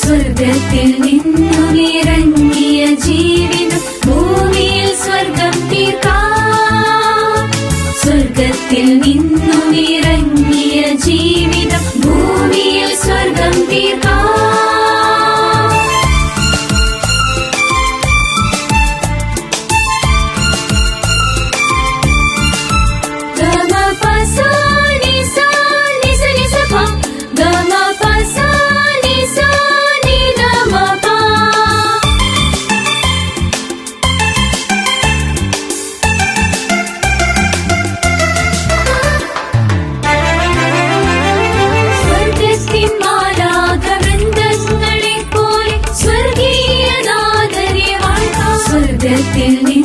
സ്വർഗത്തിൽ നിന്നുമിറങ്ങിയ ജീവിതം ഭൂമിയിൽ സ്വർഗം തീർക്കാം സ്വർഗത്തിൽ നിന്നുമിറങ്ങിയ ജീവിതം ഭൂമിയിൽ സ്വർഗം തീർക്കാം Pasar Sentir-me